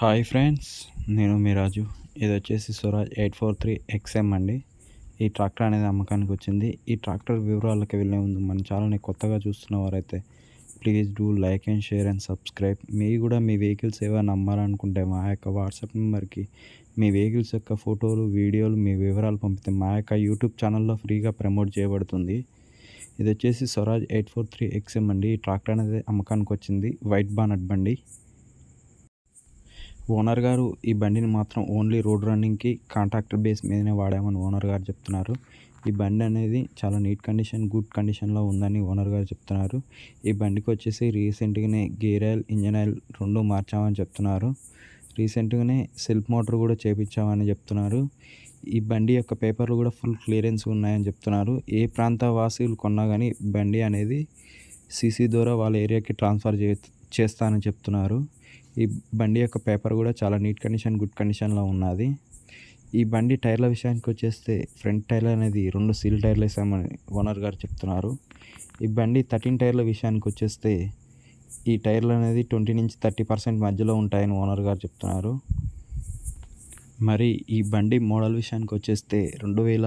Hi friends నేను మీ రాజు. ఇది వచ్చేసి Swaraj eight four three XM అండి. ఈ ట్రాక్టర్ అనేది అమ్మకానికి వచ్చింది. ఈ ట్రాక్టర్ వివరాలకు వెళ్ళే ముందు మన ఛానల్ని కొత్తగా చూస్తున్న వారైతే please do like and share and subscribe. మీ కూడా మీ వెహికల్స్ ఏమైనా అమ్మాలనుకుంటే మా యొక్క వాట్సాప్ నెంబర్కి మీ వెహికల్స్ యొక్క ఫోటోలు వీడియోలు మీ వివరాలు పంపితే మా యొక్క యూట్యూబ్ ఛానల్లో ఫ్రీగా ప్రమోట్ చేయబడుతుంది. ఇది వచ్చేసి Swaraj eight four three XM అండి. ఈ ట్రాక్టర్ అనేది అమ్మకానికి వచ్చింది. వైట్ బానట్ బండి. ఓనర్ గారు ఈ బండిని మాత్రం ఓన్లీ రోడ్ రన్నింగ్కి కాంట్రాక్టర్ బేస్ మీదనే వాడామని ఓనర్ గారు చెప్తున్నారు. ఈ బండి అనేది చాలా నీట్ కండిషన్ గుడ్ కండిషన్లో ఉందని ఓనర్ గారు చెప్తున్నారు. ఈ బండికి వచ్చేసి రీసెంట్గానే గేర్ ఆయిల్ ఇంజన్ ఆయిల్ రెండు మార్చామని చెప్తున్నారు. రీసెంట్గానే సెల్ఫ్ మోటార్ కూడా చేపించామని చెప్తున్నారు. ఈ బండి యొక్క పేపర్లు కూడా ఫుల్ క్లియరెన్స్ ఉన్నాయని చెప్తున్నారు. ఏ ప్రాంత వాసులు కొన్నా కానీ బండి అనేది సీసీ ద్వారా వాళ్ళ ఏరియాకి ట్రాన్స్ఫర్ చే చేస్తానని చెప్తున్నారు. ఈ బండి యొక్క పేపర్ కూడా చాలా నీట్ కండిషన్ గుడ్ కండిషన్లో ఉన్నది. ఈ బండి టైర్ల విషయానికి వచ్చేస్తే ఫ్రంట్ టైర్ అనేది రెండు సీల్ టైర్లు వేసామని ఓనర్ గారు చెప్తున్నారు. ఈ బండి థర్టీన్ టైర్ల విషయానికి వచ్చేస్తే ఈ టైర్లు అనేది ట్వంటీ నుంచి థర్టీ పర్సెంట్ మధ్యలో ఉంటాయని ఓనర్ గారు చెప్తున్నారు. మరి ఈ బండి మోడల్ విషయానికి వచ్చేస్తే రెండు వేల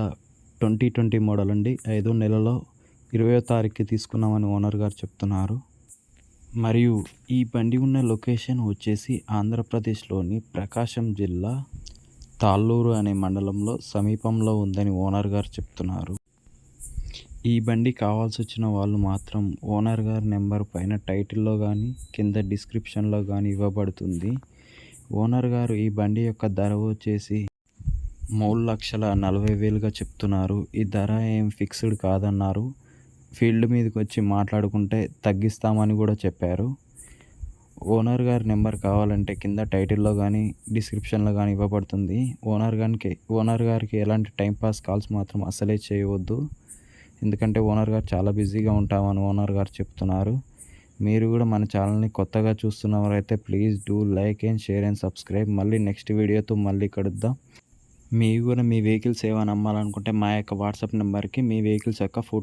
ట్వంటీ ట్వంటీ మోడల్ అండి. ఐదో నెలలో ఇరవయో తారీఖుకి తీసుకున్నామని ఓనర్ గారు చెప్తున్నారు. మరియు ఈ బండి ఉన్న లొకేషన్ వచ్చేసి ఆంధ్రప్రదేశ్లోని ప్రకాశం జిల్లా తాళ్ళూరు అనే మండలంలో సమీపంలో ఉందని ఓనర్ గారు చెప్తున్నారు. ఈ బండి కావాల్సి వచ్చిన వాళ్ళు మాత్రం ఓనర్ గారి నెంబర్ పైన టైటిల్లో కానీ కింద డిస్క్రిప్షన్లో కానీ ఇవ్వబడుతుంది. ఓనర్ గారు ఈ బండి యొక్క ధర వచ్చేసి మూడు లక్షల నలభై వేలుగా చెప్తున్నారు. ఈ ధర ఏం ఫిక్స్డ్ కాదన్నారు. ఫీల్డ్ మీదకి వచ్చి మాట్లాడుకుంటే తగ్గిస్తామని కూడా చెప్పారు. ఓనర్ గారి నెంబర్ కావాలంటే కింద టైటిల్లో కానీ డిస్క్రిప్షన్లో కానీ ఇవ్వబడుతుంది. ఓనర్ గారికి ఓనర్ గారికి ఎలాంటి టైంపాస్ కాల్స్ మాత్రం అసలే చేయవద్దు. ఎందుకంటే ఓనర్ గారు చాలా బిజీగా ఉంటామని ఓనర్ గారు చెప్తున్నారు. మీరు కూడా మన ఛానల్ని కొత్తగా చూస్తున్నవారైతే please do like and share and subscribe. మళ్ళీ నెక్స్ట్ వీడియోతో మళ్ళీ కడుద్దాం మీరు కూడా మీ వెహికల్స్ ఏమైనా అమ్మాలనుకుంటే మా యొక్క వాట్సాప్ నెంబర్కి మీ వెహికల్స్ యొక్క ఫోటో